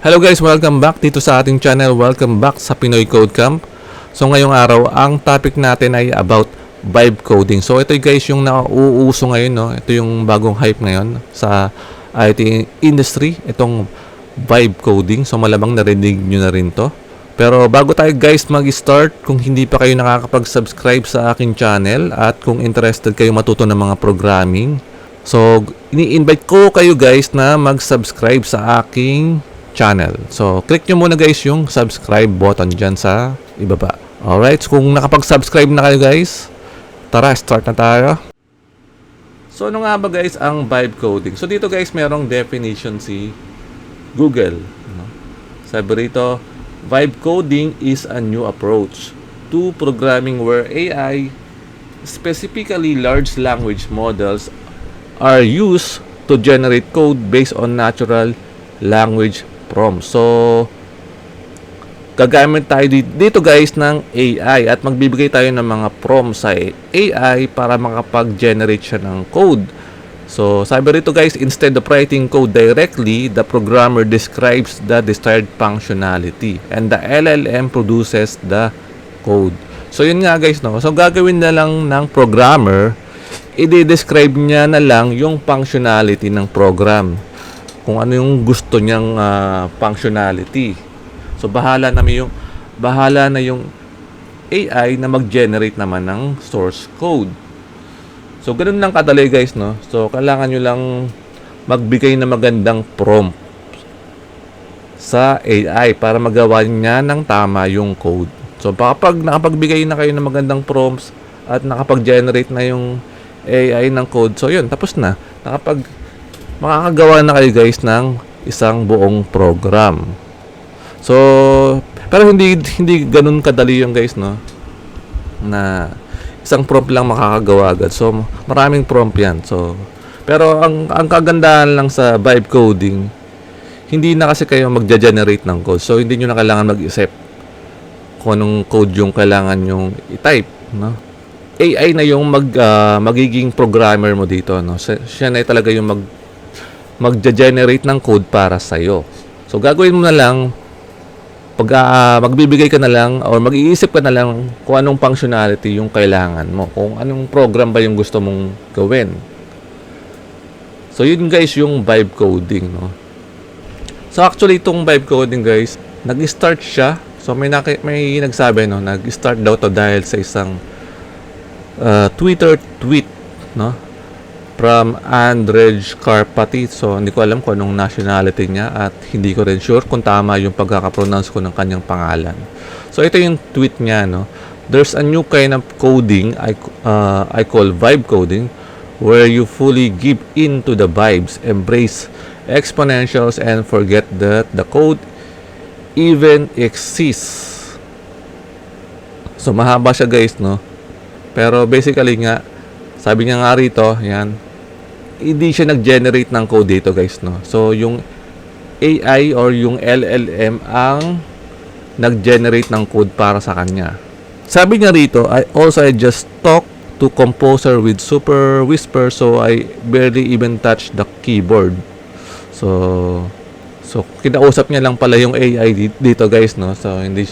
Hello guys, welcome back dito sa ating channel. Welcome back sa Pinoy Code Camp. So ngayong araw, ang topic natin ay about vibe coding. So ito guys yung nauuso ngayon, no? Ito yung bagong hype ngayon sa IT industry, itong vibe coding. So malamang narinig nyo na rin to. Pero bago tayo guys mag-start, kung hindi pa kayo nakakapag-subscribe sa aking channel at kung interested kayo matuto ng mga programming, so ini-invite ko kayo guys na mag-subscribe sa aking channel. So click nyo muna guys yung subscribe button dyan sa ibaba. Alright, so kung nakapag-subscribe na kayo guys, tara start na tayo. So ano nga ba guys ang vibe coding? So dito guys merong definition si Google. Sabi rito, vibe coding is a new approach to programming where AI, specifically large language models, are used to generate code based on natural language prompts. So, gagamit tayo di- dito guys ng AI at magbibigay tayo ng mga prompts sa AI para makapag-generate siya ng code. So, sabi rito guys, instead of writing code directly, the programmer describes the desired functionality and the LLM produces the code. So, yun nga guys, no? So, gagawin na lang ng programmer, i-describe niya na lang yung functionality ng program. Kung ano yung gusto niyang ah, functionality. So, bahala na yung bahala na yung AI na mag-generate naman ng source code. So, ganun lang kadali guys, no? So, kailangan nyo lang magbigay na magandang prompt sa AI para magawa niya ng tama yung code. So, kapag nakapagbigay na kayo ng magandang prompts at nakapag-generate na yung AI ng code, so yun, tapos na. Nakapag makakagawa na kayo guys ng isang buong program. So, pero hindi hindi ganun kadali yung guys, no? Na isang prompt lang makakagawa agad. So, maraming prompt yan. So, pero ang ang kagandahan lang sa vibe coding, hindi na kasi kayo magja-generate ng code. So, hindi nyo na kailangan mag-isip kung anong code yung kailangan yung i-type, no? AI na yung mag ah, magiging programmer mo dito, no? Siya, siya na talaga yung mag magja-generate ng code para sa iyo. So gagawin mo na lang pag ah, magbibigay ka na lang or mag-iisip ka na lang kung anong functionality yung kailangan mo, kung anong program ba yung gusto mong gawin. So yun guys yung vibe coding, no. So actually itong vibe coding guys, nag-start siya. So may naki- may nagsabi no, nag-start daw to dahil sa isang uh, Twitter tweet, no? From Andrej Karpati. So, hindi ko alam kung anong nationality niya at hindi ko rin sure kung tama yung pagkakapronounce ko ng kanyang pangalan. So, ito yung tweet niya, no? There's a new kind of coding I, uh, I call vibe coding where you fully give in to the vibes, embrace exponentials, and forget that the code even exists. So, mahaba siya guys, no? Pero basically nga, sabi niya nga rito, yan, hindi siya nag-generate ng code dito guys, no? So, yung AI or yung LLM ang nag-generate ng code para sa kanya. Sabi niya rito, I also I just talk to composer with super whisper so I barely even touch the keyboard. So, so kinausap niya lang pala yung AI di- dito guys, no? So, hindi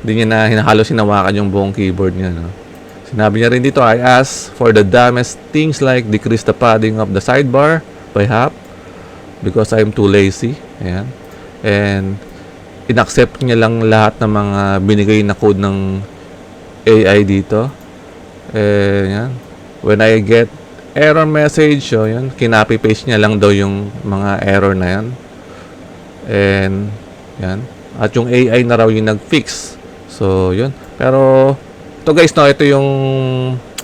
hindi niya na hinahalos hinawakan yung buong keyboard niya, no? Sinabi niya rin dito, I asked for the dumbest things like decrease the padding of the sidebar by half because I'm too lazy. Ayan. And inaccept niya lang lahat ng mga binigay na code ng AI dito. Eh, yan. When I get error message, so yan, kinopy-paste niya lang daw yung mga error na yan. And, yan. At yung AI na raw yung nag-fix. So, yun. Pero, ito guys, no, ito yung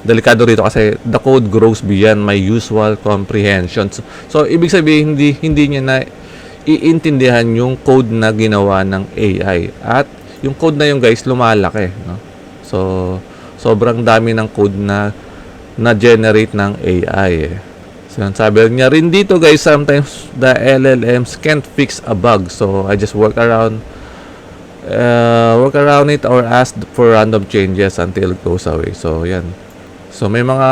delikado rito kasi the code grows beyond my usual comprehension. So, so ibig sabihin, hindi, hindi niya na iintindihan yung code na ginawa ng AI. At yung code na yung guys, lumalaki. No? So, sobrang dami ng code na na-generate ng AI. Eh. So, sabi niya rin dito guys, sometimes the LLMs can't fix a bug. So, I just work around uh, work around it or ask for random changes until it goes away. So, yan. So, may mga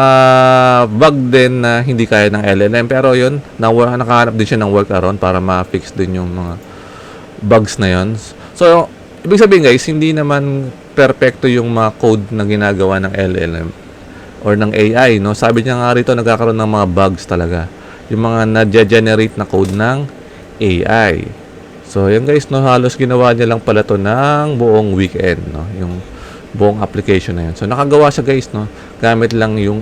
bug din na hindi kaya ng LLM. Pero yun, na, nakahanap din siya ng workaround para ma-fix din yung mga bugs na yon. So, ibig sabihin guys, hindi naman perfecto yung mga code na ginagawa ng LLM or ng AI, no? Sabi niya nga rito, nagkakaroon ng mga bugs talaga. Yung mga na-generate na code ng AI. So, yan guys, no, halos ginawa niya lang pala to ng buong weekend, no? Yung buong application na yun. So, nakagawa siya guys, no? Gamit lang yung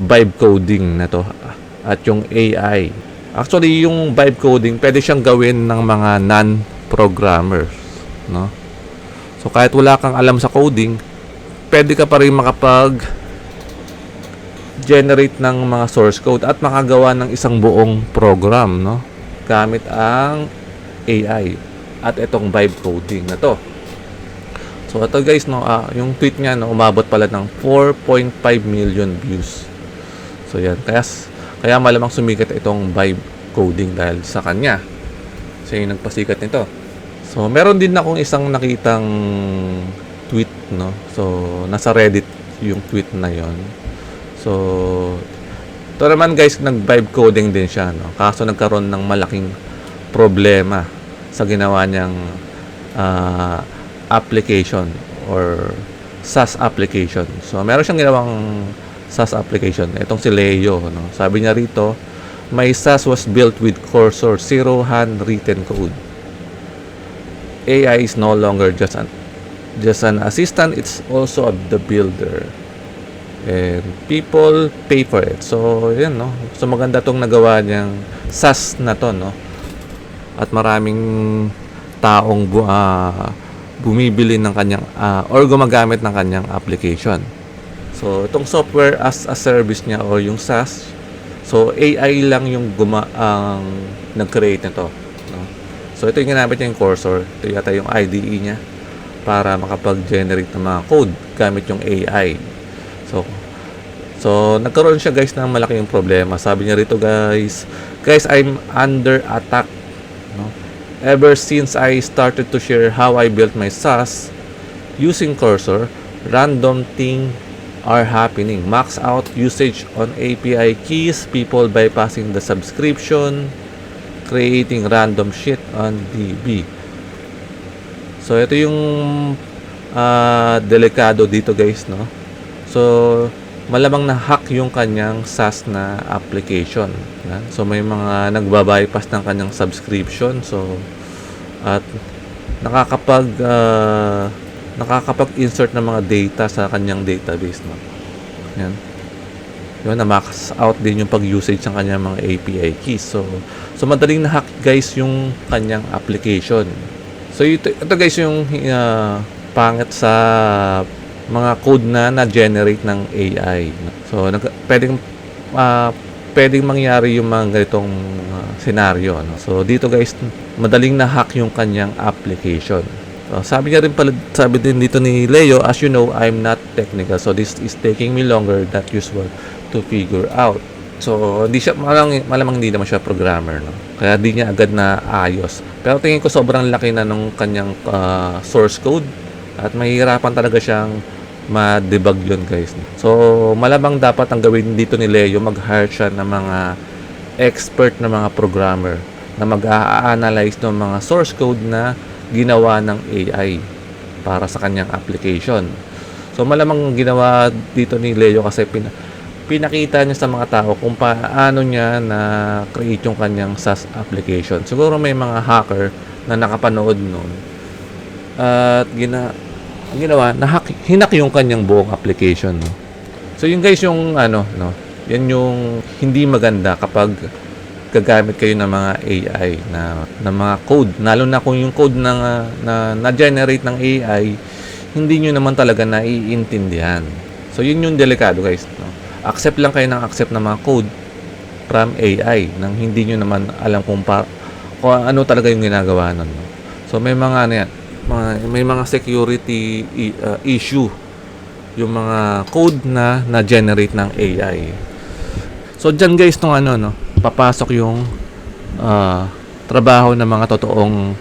vibe coding na to at yung AI. Actually, yung vibe coding, pwede siyang gawin ng mga non-programmers, no? So, kahit wala kang alam sa coding, pwede ka pa rin makapag generate ng mga source code at makagawa ng isang buong program, no? Gamit ang AI at itong vibe coding na to. So, ito guys, no, ah, yung tweet niya, no, umabot pala ng 4.5 million views. So, yan. Kaya, kaya malamang sumikat itong vibe coding dahil sa kanya. Siya yung nagpasikat nito. So, meron din akong isang nakitang tweet, no? So, nasa Reddit yung tweet na yon. So, ito naman guys, nag-vibe coding din siya, no? Kaso nagkaroon ng malaking problema sa ginawa niyang ah, application or SaaS application. So, meron siyang ginawang SaaS application. Itong si Leo, no? Sabi niya rito, my SaaS was built with Cursor, zero handwritten code. AI is no longer just an just an assistant, it's also the builder. And people pay for it. So, yan, no? So, maganda tong nagawa niyang SaaS na to, no? At maraming taong bu ah, bumibili ng kanyang ah, or gumagamit ng kanyang application. So, itong software as a service niya or yung SaaS, so AI lang yung guma ang nag-create nito, no? So, ito yung ginamit niya yung Cursor. Ito yata yung IDE niya para makapag-generate ng mga code gamit yung AI. So, so nagkaroon siya guys ng malaking problema. Sabi niya rito guys, guys, I'm under attack. Ever since I started to share how I built my SaaS using Cursor, random thing are happening. Max out usage on API keys, people bypassing the subscription, creating random shit on DB. So, ito yung ah, delikado dito guys, no? So, malamang na-hack yung kanyang SaaS na application. Yan. So, may mga nagbabypass ng kanyang subscription. So, at nakakapag ah, nakakapag-insert ng mga data sa kanyang database, no? Yan. Yun, na-max out din yung pag-usage ng kanyang mga API keys. So, so madaling na-hack guys yung kanyang application. So, ito, ito guys yung uh, pangit sa mga code na na-generate ng AI. So, nag, pwedeng, ah, pwedeng mangyari yung mga ganitong ah, senaryo. No? So, dito guys, madaling na-hack yung kanyang application. So, sabi niya rin pala, sabi din dito ni Leo, as you know, I'm not technical. So, this is taking me longer than usual to figure out. So, hindi siya, malamang, malamang hindi naman siya programmer, no? Kaya di niya agad na ayos. Pero tingin ko sobrang laki na nung kanyang ah, source code at mahihirapan talaga siyang ma-debug yun guys. So, malamang dapat ang gawin dito ni Leo, mag-hire siya ng mga expert na mga programmer na mag-a-analyze ng mga source code na ginawa ng AI para sa kanyang application. So, malamang ginawa dito ni Leo kasi pina pinakita niya sa mga tao kung paano niya na create yung kanyang SaaS application. Siguro may mga hacker na nakapanood noon at gina ang ginawa, nahack, hinak yung kanyang buong application. No? So, yung guys, yung ano, no, yan yung hindi maganda kapag gagamit kayo ng mga AI na, na mga code. Lalo na kung yung code na, na, na-generate ng AI, hindi nyo naman talaga naiintindihan. So, yun yung delikado guys. No? Accept lang kayo ng accept ng mga code from AI nang hindi nyo naman alam kung, pa, kung ano talaga yung ginagawa nun. No? So, may mga ano yan, mga, may mga security uh, issue yung mga code na na-generate ng AI. So, dyan guys, nung ano, no, papasok yung ah, trabaho ng mga totoong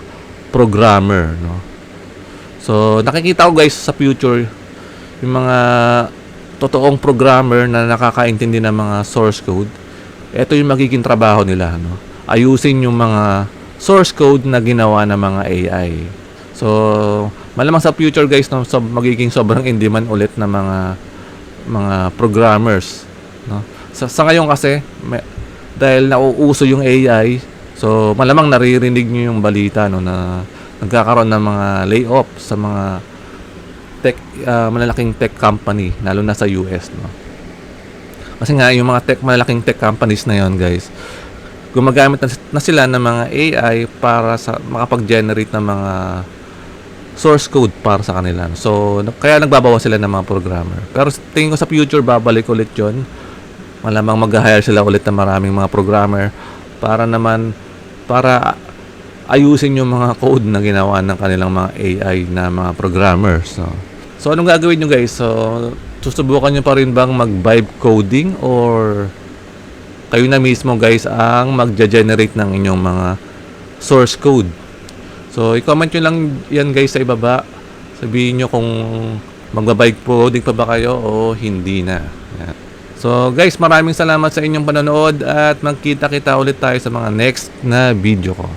programmer, no. So, nakikita ko guys sa future yung mga totoong programmer na nakakaintindi ng mga source code. Ito yung magiging trabaho nila, no. Ayusin yung mga source code na ginawa ng mga AI. So, malamang sa future guys, no, so, magiging sobrang in demand ulit ng mga mga programmers. No? Sa, sa ngayon kasi, may, dahil nauuso yung AI, so malamang naririnig nyo yung balita no, na nagkakaroon ng mga layoff sa mga tech, ah, malalaking tech company, lalo na sa US. No? Kasi nga, yung mga tech, malalaking tech companies na yon guys, gumagamit na sila ng mga AI para sa makapag-generate ng mga source code para sa kanila. So, kaya nagbabawa sila ng mga programmer. Pero tingin ko sa future, babalik ulit yon Malamang mag-hire sila ulit ng maraming mga programmer para naman, para ayusin yung mga code na ginawa ng kanilang mga AI na mga programmers. No? So, anong gagawin nyo guys? So, susubukan nyo pa rin bang mag-vibe coding or kayo na mismo guys ang magja-generate ng inyong mga source code. So, i-comment nyo lang yan guys sa ibaba. Sabihin nyo kung magbabayad coding pa ba kayo o hindi na. Yan. So, guys, maraming salamat sa inyong panonood at magkita-kita ulit tayo sa mga next na video ko.